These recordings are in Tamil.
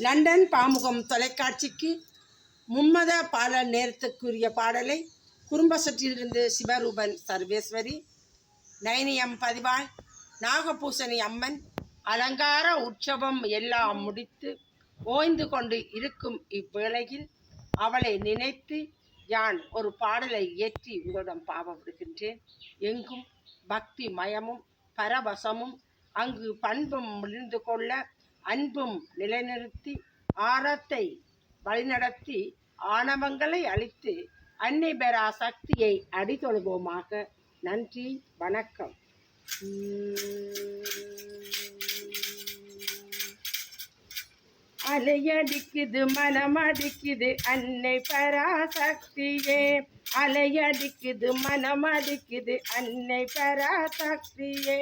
லண்டன் பாமுகம் தொலைக்காட்சிக்கு மும்மத பாடல் நேரத்துக்குரிய பாடலை குறும்பசற்றிலிருந்து சிவரூபன் சர்வேஸ்வரி நைனியம் பதிவாய் நாகபூசணி அம்மன் அலங்கார உற்சவம் எல்லாம் முடித்து ஓய்ந்து கொண்டு இருக்கும் இவ்வேளையில் அவளை நினைத்து யான் ஒரு பாடலை இயற்றி உங்களிடம் பாவப்படுகின்றேன். எங்கும் பக்தி மயமும் பரவசமும் அங்கு பண்பும் முடிந்து கொள்ள அன்பும் நிலைநிறுத்தி ஆரத்தை வழிநடத்தி ஆணவங்களை அழித்து அன்னை பெறா சக்தியை அடிதொழுவோமாக நன்றி வணக்கம். அலையடிக்குது மனம் அடிக்குது அன்னை பராசக்தியே. அலையடிக்குது மனம் அடிக்குது அன்னை பராசக்தியே.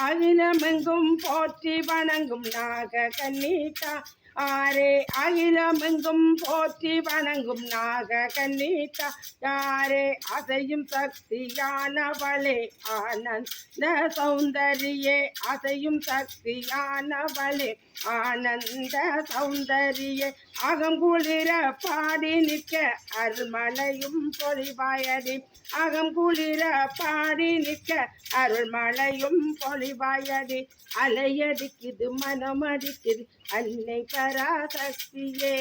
அகிலமெங்கும் போற்றி வணங்கும் நாக கண்ணீட்டா ஆரே அகிலமெங்கும் போற்றி வணங்கும் நாக கண்ணீட்டா யாரே அசையும் சக்தியானவளே ஆனந்த சௌந்தரியே அசையும் சக்தியானவளே ஆனந்த சௌந்தரியே. அகங்குளிர பாடி நிற்க அருள்மலையும் பொலிவாயடி. அகங்குளிர பாடி நிற்க அருள்மலையும் பொலிவாயடி. அலையடிக்குது மனம் அடிக்குது அன்னை பராசக்தியே.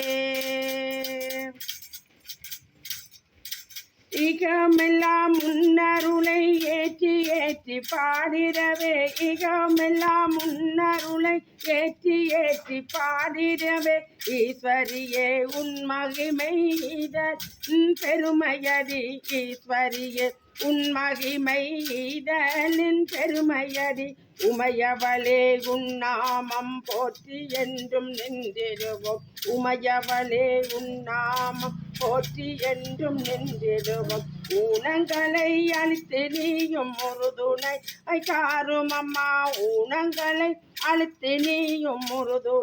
இகமெல்லாம் முன்னருளை ஏற்றி ஏற்றி பாடிடவே இகமெல்லாம் முன்னருளை ஏற்றி ஏற்றி பாடிடவே. ஈஸ்வரியே உன் மகிமை இதன் பெருமையடி ஈஸ்வரியே உன் மகிமை இதனின் பெருமையடி உமையவளே உன்னாமம் போற்றி என்றும் நின்றிருவோம் உமையவளே உன்னா போற்றி என்றும் நின்றிடுவோம் ஊனங்களை அழித்து நீயும் ஒரு துணை. ஐ காரும் அம்மா ஊனங்களை அழுத்து நீயும் முருது.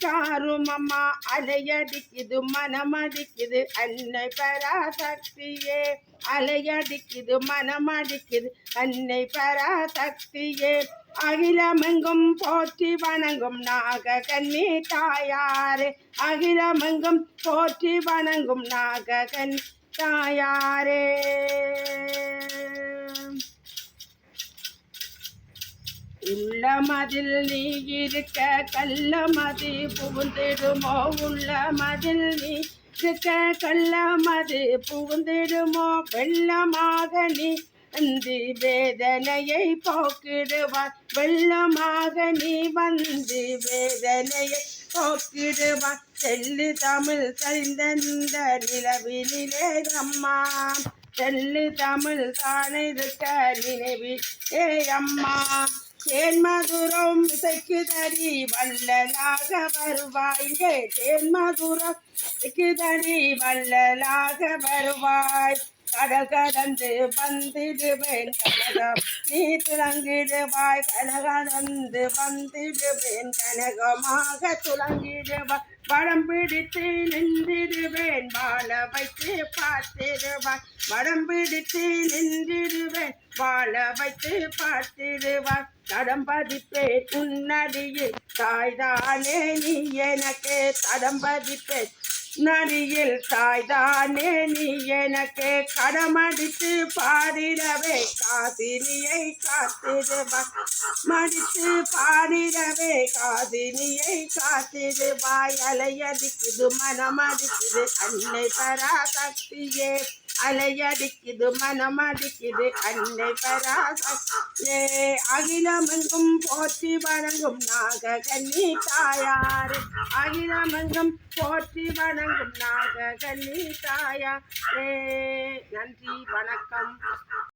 காரும் அம்மா அலையடிக்குது மனமடிக்குது. அன்னை பராசக்தியே அலையடிக்குது மனமடிக்குது. அன்னை பராசக்தியே அகிலமெங்கும் போற்றி வணங்கும் நாக கன்னி தாயாரே. அகிலமெங்கும் போற்றி வணங்கும் நாக கன்னி தாயாரே. உள்ளமதில் நீ இருக்க கள்ள மதி புகுந்திடுமோ? உள்ளமதில் நீ இருக்க கள்ள மதி புகுந்திடுமோ? வெள்ளமாக நீ அந்தி வேதனையை போக்கிடுவார் வெள்ளமாக நீ வந்து வேதனையை போக்கிடுவார் செல்லு தமிழ் சரிந்தந்த நிலவிலே அம்மா. செல்லு தமிழ் தானிருக்க நினைவில் ஏ அம்மா. தேன் மதுரம் இசைக்கு தடி வள்ளலாக வருவாய். தேன் மதுரம் இசைக்கு தடி வள்ளலாக வருவாய். கடல் கடந்து வந்திடுவேன் கனகம். நீ துளங்கிடுவாய் கடகடந்து வந்திடுவேன் கனகமாக துளங்கிடுவாய். படம் பிடித்து நின்றிடுவேன் வாழ வைத்து பார்த்திடுவாய். படம் பிடித்து நின்றிடுவேன் வாழ வைத்து பார்த்திடுவாய் தடம் பதிப்பேன் உன்னடியில் தாய்தானே நீ எனக்கு. தடம் பதிப்பேன் நடியில் தாய்தானே நீ எனக்கு. கடமடித்து பாடிடவே காதினியை காத்திடுவாய் மடித்து பாடிடவே காதினியை காத்திடுவாய். அலையடிக்குது மனமடிக்குது அன்னை பராசக்தியே. அலையடிக்குது மனமடிக்குது அன்னை பராசே அகிலமெங்கும் போற்றி வணங்கும் நாக கன்னி தாயாறு அகிலமெங்கும் போற்றி வணங்கும் நாக கன்னி தாயாரே. நன்றி வணக்கம்.